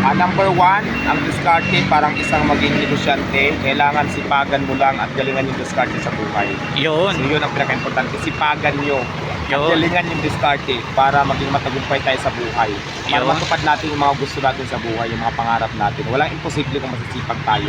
Ah, number one, ang diskarte parang isang maging negosyante, kailangan sipagan mo lang at galingan yung diskarte sa buhay. Yun. So yun ang pinaka-importante, sipagan nyo. At Yun. galingan yung diskarte para maging matagumpay tayo sa buhay. Para Yun. matupad natin yung mga gusto natin sa buhay, yung mga pangarap natin. Walang imposible kung masisipag tayo.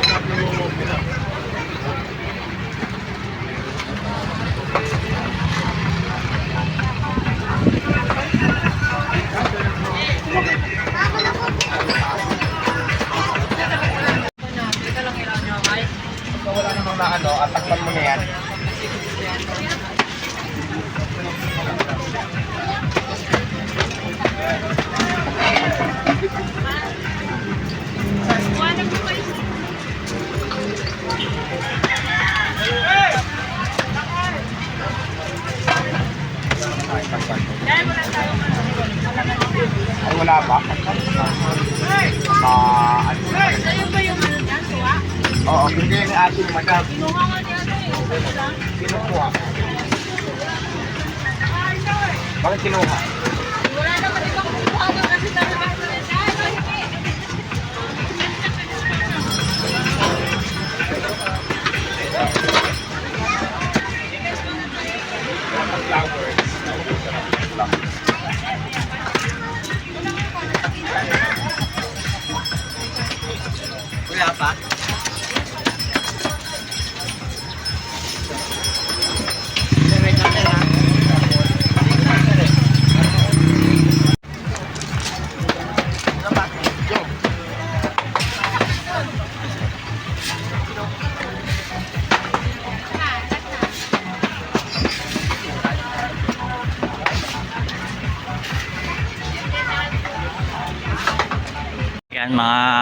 atakpan mo na yan. Ay, takpan wala ba? Ah? Oo, hindi ni ating madam. Kinukuha. Bakit kinuha? Wala pa?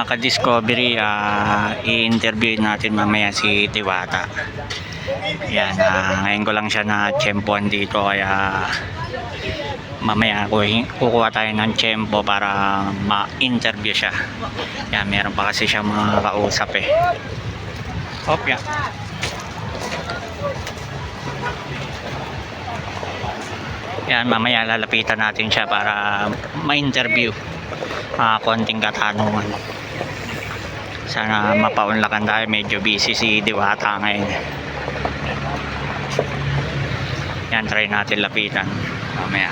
Ka-discovery, ah, i-interview natin mamaya si Tiwata. Yan, ah, ngayon ko lang siya na tsempoan dito kaya mamaya kukuha tayo ng tsempo para ma-interview siya. Yan, meron pa kasi siya mga kausap eh. Hop, yan. Yan, mamaya lalapitan natin siya para ma-interview mga konting katanungan. Sana mapaunlakan tayo. Medyo busy si Diwata ngayon. Yan, try natin lapitan. Mamaya.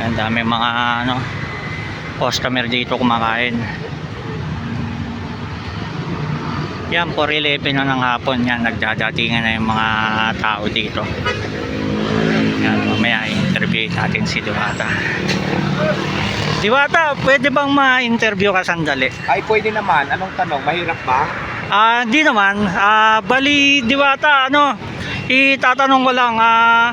Ang dami mga ano, customer dito kumakain. Yan, 4.11 na ng hapon. Yan, nagdadatingan na yung mga tao dito. Yan, mamaya interview natin si Diwata. Diwata, pwede bang ma-interview ka sandali? Ay, pwede naman. Anong tanong? Mahirap ba? Ah, di naman. Ah, bali Diwata, ano? Itatanong ko lang, ah,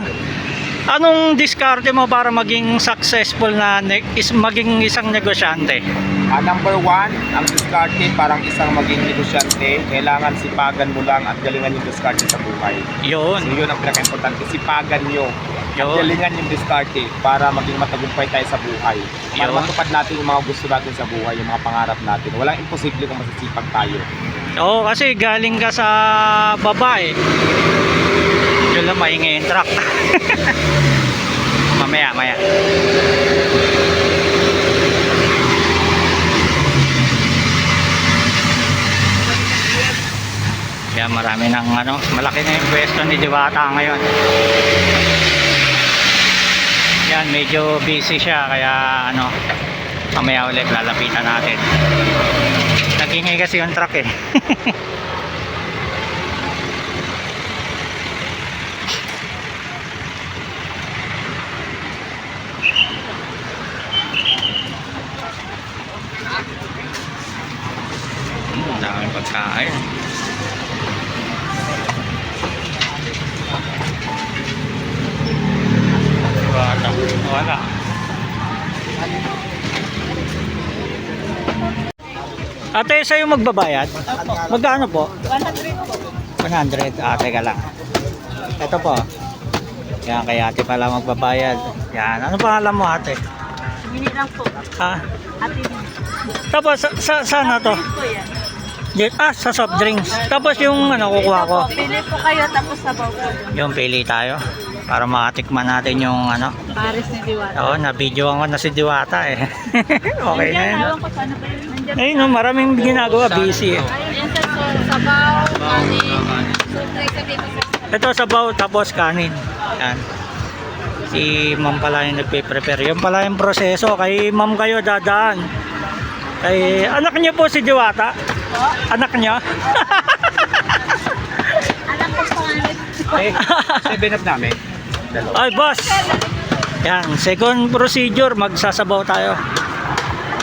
anong diskarte mo para maging successful na is maging isang negosyante? Ah, number one, ang diskarte parang isang maging negosyante, kailangan sipagan mo lang at galingan yung diskarte sa buhay. Yun. So yun ang pinaka-importante, sipagan nyo. At Yun. galingan yung diskarte para maging matagumpay tayo sa buhay. Para Yun. matupad natin yung mga gusto natin sa buhay, yung mga pangarap natin. Walang imposible kung masisipag tayo. Oo, kasi galing ka sa babae. Yun lang maingay yung truck. mamaya, maya. Kaya marami ng ano, malaki na yung pwesto ni Diwata ngayon. Yan, medyo busy siya kaya ano, mamaya ulit lalapitan natin. Nagingay kasi yung truck eh. Hmm, Ang daming pagkain. Wala. Wala. Ate, sa'yo magbabayad? Magkano po? 100 100. Ah, teka lang. Ito po. Yan, kay ate pala magbabayad. Yan. Ano pangalan mo ate? Mini lang po. Ah, Ate tapos sa, sa sana to? Po yan. Di- Ah, sa soft drinks. Tapos yung ano kukuha ko. Pili po kayo tapos sabaw po. Yung pili tayo para makatikman natin yung ano. Paris ni Diwata. Oo, na-videoan ko na si Diwata eh. okay na yun. ewan ko paano ba yun. Nandiyan. Ayun, no, maraming ginagawa, busy eh. Ayun so, sabaw, kanin, sa. Ito sabaw tapos kanin. Yan. Si ma'am pala yung nagpe-prepare. Yung pala yung proseso. Kay ma'am kayo dadaan. Kay anak niyo po si Diwata. Anak niya. alam ko pangalan. Eh, seven up namin. Ay, boss. Yan, second procedure, magsasabaw tayo.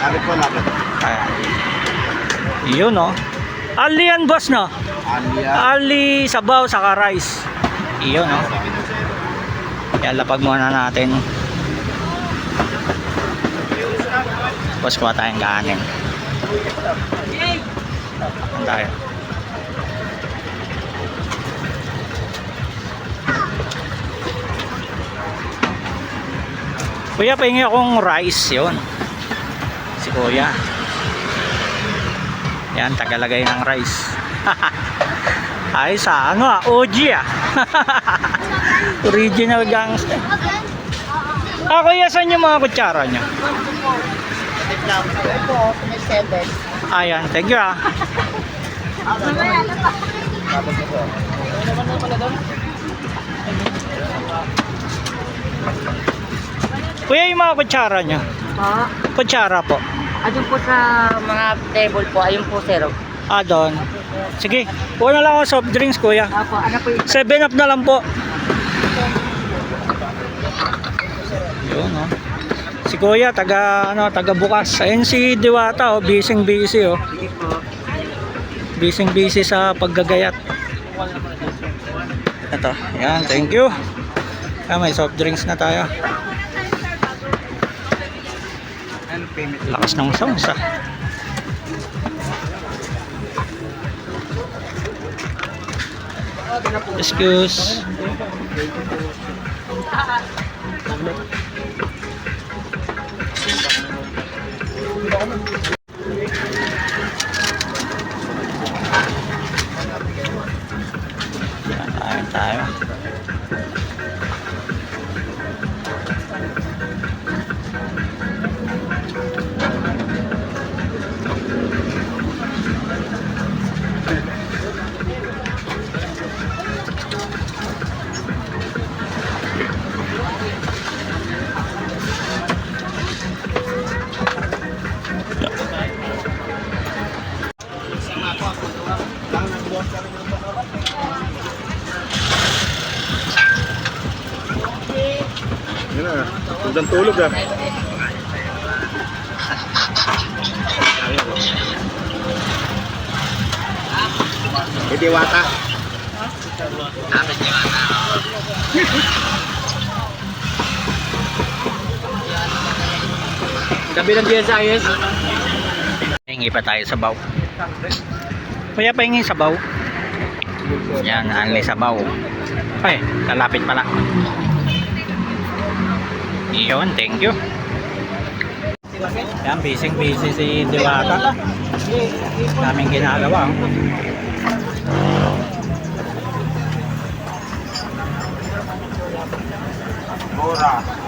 Lapit po, lapit. Ayan. Yun, no? Ali yan, boss, no? Alia. Ali, sabaw, saka rice. Iyon, no? Yan, lapag muna natin. Tapos kuha tayong kanin. Tayo. Kuya, pahingi akong rice yun. Si Kuya. Yan, tagalagay ng rice. Ay, sa ano ah, OG ah. Original gangster. Ah, kuya, saan yung mga kutsara nyo? Ayan, thank you ah. Kuya, yung mga kutsara nyo. Po, Kutsara po. ayun po sa mga table po, ayun po sir. Ah, doon. Sige, kuha na lang ako soft drinks, kuya. Apo, ano po yung 7 up na lang po. Yun, oh. Si Kuya, taga, ano, taga bukas. Ayun si Diwata, oh, busy busy, oh. Busy busy sa paggagayat. Ito, yan, thank you. Ah, may soft drinks na tayo. Ano payment? Lakas ng sounds, ah. Excuse. Na. Hanggang tulog ah. Eh, Diwata. Gabi ng GSIS. Hingi pa tayo sa baw. Kuya, pahingi sa baw. Yan, only sa baw. Ay, kalapit pala. Yun, thank you. Yan, busy busy si Diwata. Daming ginagawa. oh. Mura.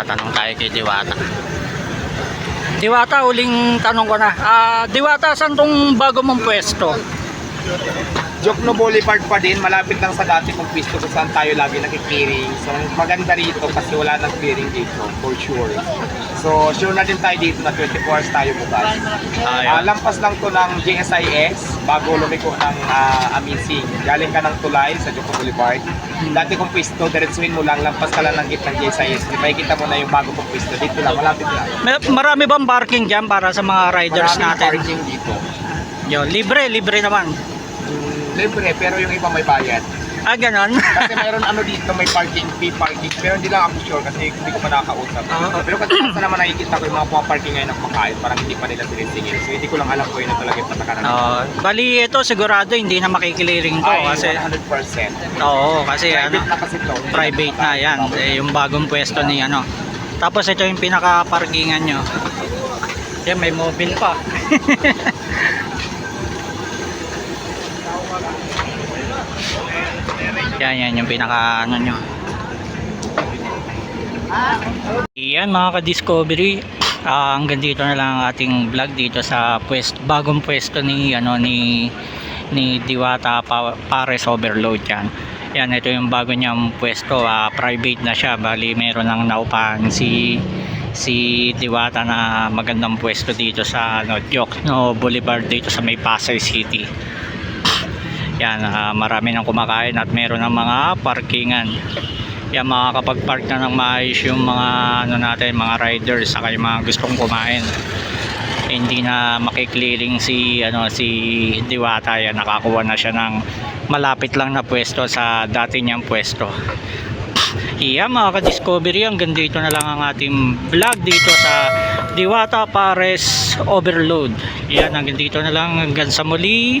Tatanong tayo kay Diwata. Diwata, huling tanong ko na. Ah, Diwata, saan tong bago mong pwesto? Jokno Boulevard pa din, malapit lang sa dati kong pisto kung saan tayo lagi nakikiring. So, maganda rito kasi wala nang clearing dito, for sure. So, sure na din tayo dito na 24 hours tayo bukas. Ayun. lampas lang to ng JSIS bago lumiko ng ah, Amazing. Galing ka ng Tulay sa Jokno Boulevard. Dati kong pisto, diretsuhin mo lang, lampas ka lang ng gate ng JSIS. Di makikita mo na yung bago kong pisto. Dito lang, malapit lang. May- Marami bang parking dyan para sa mga riders Maraming natin? parking dito. Yun, libre, libre naman. Libre, pero yung iba may bayad. Ah, ganon. Kasi mayroon ano dito, may parking fee, parking. Pero hindi lang ako sure kasi hindi ko pa nakakausap. Ah. Pero kasi sa naman nakikita ko yung mga pumaparking ngayon na kumakain, parang hindi pa nila sinisingil. So hindi ko lang alam kung yun na talaga yung patakaran. Oh, bali ito sigurado hindi na makikiliring to Ay, kasi 100%. Oo, kasi ano, Private na kasi to. private na yan. Eh, yung bagong pwesto ni ano. Tapos ito yung pinaka-parkingan nyo. Yan, may mobile pa. yan, yan yung pinaka ano nyo. Yan mga ka-discovery. Ah, hanggang dito na lang ang ating vlog dito sa pwesto, bagong pwesto ni ano ni ni Diwata Pa- Pares Overload yan. Yan, ito yung bago niyang pwesto. ah, private na siya. Bali, meron lang naupahan si si Diwata na magandang pwesto dito sa ano, Diokno Boulevard dito sa may Pasay City. Yan, ah, marami nang kumakain at meron ng mga parkingan. Yan, makakapag-park na ng maayos yung mga ano natin, mga riders saka yung mga gustong kumain. Hindi na makiklearing si ano si Diwata yan, nakakuha na siya ng malapit lang na pwesto sa dati niyang pwesto. Iya mga ka-discovery, hanggang dito na lang ang ating vlog dito sa Diwata Pares Overload. Yan, hanggang dito na lang hanggang sa muli.